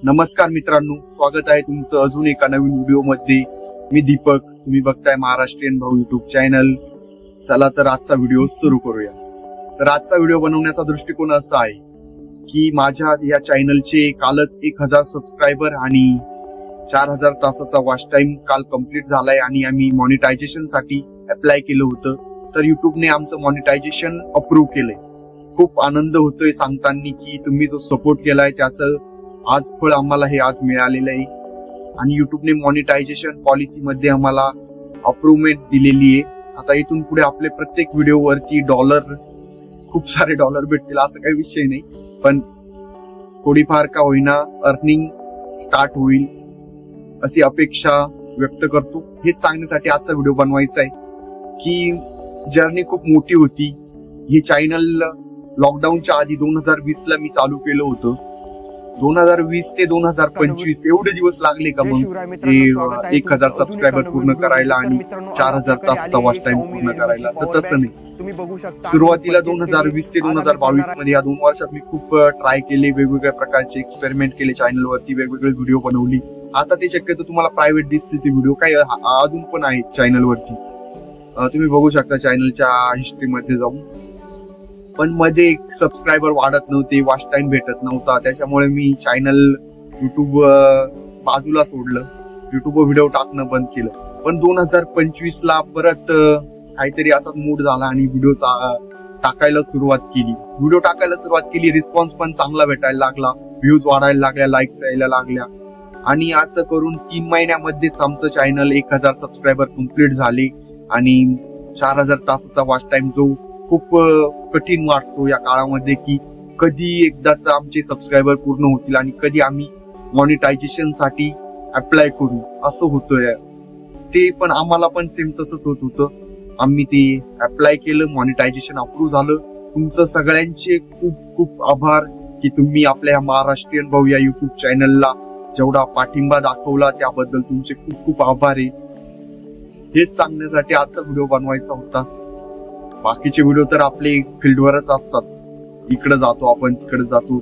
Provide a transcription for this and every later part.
नमस्कार मित्रांनो स्वागत आहे तुमचं अजून एका नवीन व्हिडिओमध्ये. मी दीपक तुम्ही बघताय महाराष्ट्रीयन भाऊ युट्यूब चॅनल चला तर आजचा व्हिडिओ सुरू करूया. तर आजचा व्हिडिओ बनवण्याचा दृष्टिकोन असा आहे की माझ्या या चॅनलचे कालच एक हजार सबस्क्रायबर आणि चार हजार तासाचा वॉच टाइम काल कंप्लीट झालाय आणि आम्ही मॉनिटायझेशनसाठी अप्लाय केलं होतं. तर युट्यूबने आमचं मॉनिटायझेशन अप्रूव्ह केलंय. खूप आनंद होतोय सांगताना की तुम्ही जो सपोर्ट केलाय त्याचं आज फळ आम्हाला हे आज मिळालेलं आहे. आणि युट्यूबने मॉनिटायझेशन पॉलिसीमध्ये आम्हाला अप्रुव्हमेंट दिलेली आहे. आता इथून पुढे आपले प्रत्येक व्हिडिओवरती डॉलर खूप सारे डॉलर भेटतील असं काही विषय नाही. पण थोडीफार का होईना अर्निंग स्टार्ट होईल अशी अपेक्षा व्यक्त करतो. हेच सांगण्यासाठी आजचा व्हिडिओ बनवायचा आहे की जर्नी खूप मोठी होती. हे चॅनल लॉकडाऊनच्या आधी दोन हजार वीसला मी चालू केलं होतं. दोन हजार वीस ते दोन हजार पंचवीस एवढे दिवस लागले का मग? ते एक हजार सबस्क्रायबर पूर्ण करायला आणि चार हजार तासचा वॉच टाइम पूर्ण करायला. तर तसं नाही. तुम्ही बघू शकता. सुरुवातीला दोन हजार वीस ते दोन हजार बावीसमध्ये या दोन वर्षात मी खूप ट्राय केले वेगवेगळ्या प्रकारचे एक्सपेरिमेंट केले चॅनलवरती वेगवेगळे व्हिडिओ बनवली. आता ते शक्यतो तुम्हाला प्रायव्हेट दिसतील ते व्हिडिओ काही अजून पण आहेत चॅनलवरती तुम्ही बघू शकता चॅनलच्या हिस्ट्रीमध्ये जाऊन. पण मध्ये एक सबस्क्रायबर वाढत नव्हते वॉच टाइम भेटत नव्हता. त्याच्यामुळे मी चॅनल युट्यूब बाजूला सोडलं. युट्यूबवर व्हिडिओ टाकणं बंद केलं. पण दोन हजार पंचवीस ला परत काहीतरी असाच मूड झाला आणि व्हिडिओ टाकायला सुरुवात केली. व्हिडिओ टाकायला सुरुवात केली रिस्पॉन्स पण चांगला भेटायला लागला. व्ह्यूज वाढायला लागल्या लाईक्स यायला लागल्या. आणि असं करून तीन महिन्यामध्येच आमचं चॅनल एक हजार सबस्क्रायबर कंप्लीट झाले. आणि चार हजार तासाचा वॉच टाइम जो खूप कठीण वाटतो या काळामध्ये की कधी एकदाच आमचे सबस्क्रायबर पूर्ण होतील आणि कधी आम्ही मॉनिटायझेशनसाठी अप्लाय करू. असं होतंय ते पण आम्हाला पण सेम तसंच होत होतं. आम्ही ते अप्लाय केलं मॉनिटायझेशन अप्रूव्ह झालं. तुमचं सगळ्यांचे खूप खूप आभार की तुम्ही आपल्या ह्या महाराष्ट्रीयन भाऊ या युट्यूब चॅनलला जेवढा पाठिंबा दाखवला त्याबद्दल तुमचे खूप खूप आभार आहे. हेच सांगण्यासाठी आजचा व्हिडिओ बनवायचा होता. बाकीचे व्हिडिओ तर आपले फील्डवरच असतात. इकडे जातो आपण तिकडे जातो.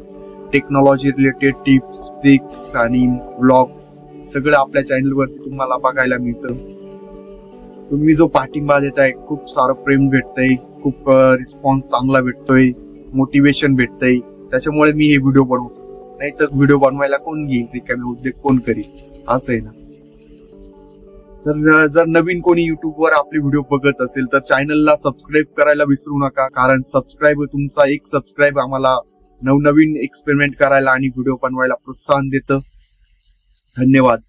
टेक्नॉलॉजी रिलेटेड टिप्स ट्रिक्स आणि ब्लॉग्स सगळं आपल्या चॅनलवरती तुम्हाला बघायला मिळतं. तुम्ही जो पाठिंबा देताय खूप सारं प्रेम भेटतंय खूप रिस्पॉन्स चांगला भेटतोय मोटिवेशन भेटतंय. त्याच्यामुळे मी हे व्हिडिओ बनवतो. नाही तर व्हिडिओ बनवायला कोण घेईल? रिकामे उद्योग कोण करील? असं आहे ना. जर जर नवीन कोणी युट्यूबवर आपले व्हिडिओ बघत असेल तर चॅनलला सबस्क्राईब करायला विसरू नका कारण सबस्क्राईब तुमचा एक सबस्क्राईब आम्हाला नवनवीन एक्सपेरिमेंट करायला आणि व्हिडिओ बनवायला प्रोत्साहन देतं. धन्यवाद.